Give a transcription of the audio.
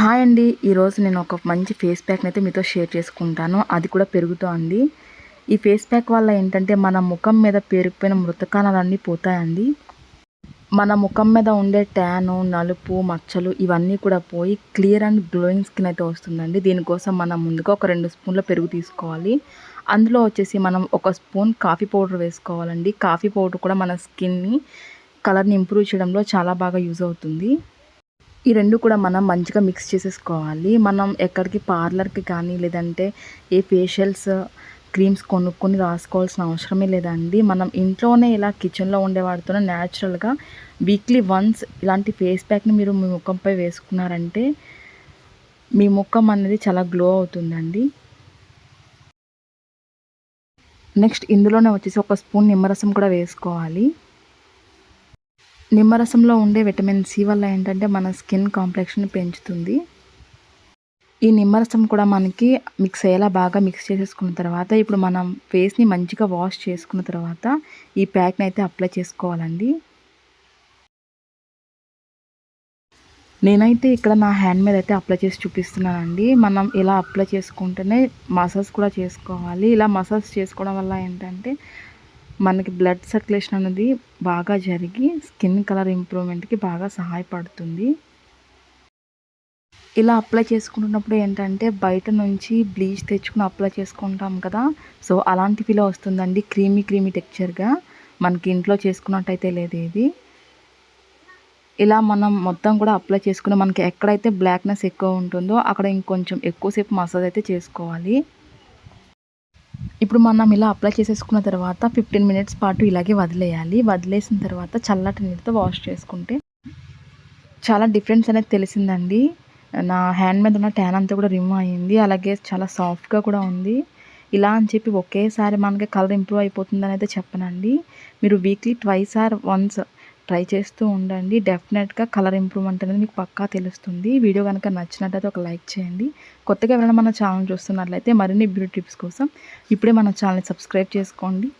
Hi అండి. ఈరోజు నేను ఒక మంచి ఫేస్ ప్యాక్ని అయితే మీతో షేర్ చేసుకుంటాను. అది కూడా పెరుగుతో అండి ఈ ఫేస్ ప్యాక్ వల్ల ఏంటంటే మన ముఖం మీద పేరుకుపోయిన మృతకాణాలన్నీ పోతాయండి. మన ముఖం మీద ఉండే ట్యాను నలుపు మచ్చలు ఇవన్నీ కూడా పోయి క్లియర్ అండ్ గ్లోయింగ్ స్కిన్ అయితే వస్తుందండి. దీనికోసం మనం ముందుగా ఒక రెండు స్పూన్ల పెరుగు తీసుకోవాలి. అందులో వచ్చేసి మనం ఒక స్పూన్ కాఫీ పౌడర్ వేసుకోవాలండి. కాఫీ పౌడర్ కూడా మన స్కిన్ని కలర్ని ఇంప్రూవ్ చేయడంలో చాలా బాగా యూజ్ అవుతుంది. ఈ రెండు కూడా మనం మంచిగా మిక్స్ చేసేసుకోవాలి. మనం ఎక్కడికి పార్లర్కి కానీ లేదంటే ఏ ఫేషియల్స్ క్రీమ్స్ కొనుక్కొని రాసుకోవాల్సిన అవసరమే లేదండి. మనం ఇంట్లోనే ఇలా కిచెన్లో ఉండే వాటితోనే న్యాచురల్గా వీక్లీ వన్స్ ఇలాంటి ఫేస్ ప్యాక్ని మీరు మీ ముఖంపై వేసుకున్నారంటే మీ ముఖం అనేది చాలా గ్లో అవుతుందండి. నెక్స్ట్ ఇందులోనే వచ్చేసి ఒక స్పూన్ నిమ్మరసం కూడా వేసుకోవాలి. నిమ్మరసంలో ఉండే విటమిన్ సి వల్ల ఏంటంటే మన స్కిన్ కాంప్లెక్షన్ పెంచుతుంది. ఈ నిమ్మరసం కూడా మనకి మిక్స్ అయ్యేలా బాగా మిక్స్ చేసేసుకున్న తర్వాత ఇప్పుడు మనం ఫేస్ని మంచిగా వాష్ చేసుకున్న తర్వాత ఈ ప్యాక్ని అయితే అప్లై చేసుకోవాలండి. నేనైతే ఇక్కడ నా హ్యాండ్ మీద అయితే అప్లై చేసి చూపిస్తున్నానండి. మనం ఇలా అప్లై చేసుకుంటేనే మసాజ్ కూడా చేసుకోవాలి. ఇలా మసాజ్ చేసుకోవడం వల్ల ఏంటంటే మనకి బ్లడ్ సర్క్యులేషన్ అనేది బాగా జరిగి స్కిన్ కలర్ ఇంప్రూవ్మెంట్కి బాగా సహాయపడుతుంది. ఇలా అప్లై చేసుకుంటున్నప్పుడు ఏంటంటే బయట నుంచి బ్లీచ్ తెచ్చుకుని అప్లై చేసుకుంటాం కదా. సో అలాంటి ఫీల్ వస్తుందండి క్రీమీ క్రీమీ టెక్చర్గా మనకి ఇంట్లో చేసుకున్నట్టయితే లేదు ఇది. ఇలా మనం మొత్తం కూడా అప్లై చేసుకుని మనకి ఎక్కడైతే బ్లాక్నెస్ ఎక్కువ ఉంటుందో అక్కడ ఇంకొంచెం ఎక్కువసేపు మసాజ్ అయితే చేసుకోవాలి. ఇప్పుడు మనం ఇలా అప్లై చేసేసుకున్న తర్వాత ఫిఫ్టీన్ మినిట్స్ పాటు ఇలాగే వదిలేయాలి. వదిలేసిన తర్వాత చల్లటి నీటితో వాష్ చేసుకుంటే చాలా డిఫరెన్స్ అనేది తెలిసిందండి. నా హ్యాండ్ మీద ఉన్న ట్యాన్ అంతా కూడా రిమూవ్ అయ్యింది. అలాగే చాలా సాఫ్ట్గా కూడా ఉంది. ఇలా అని చెప్పి ఒకేసారి మనకి కలర్ ఇంప్రూవ్ అయిపోతుందని అయితే చెప్పనండి. మీరు weekly twice or once try చేస్తూ ఉండండి. డెఫినెట్గా కలర్ ఇంప్రూవ్మెంట్ అనేది మీకు పక్కా తెలుస్తుంది. వీడియో కనుక నచ్చినట్టయితే ఒక లైక్ చేయండి. కొత్తగా ఎవరైనా మన ఛానల్ చూస్తున్నట్లయితే మరిన్ని బ్యూటీ టిప్స్ కోసం ఇప్పుడే మన ఛానల్ని సబ్స్క్రైబ్ చేసుకోండి.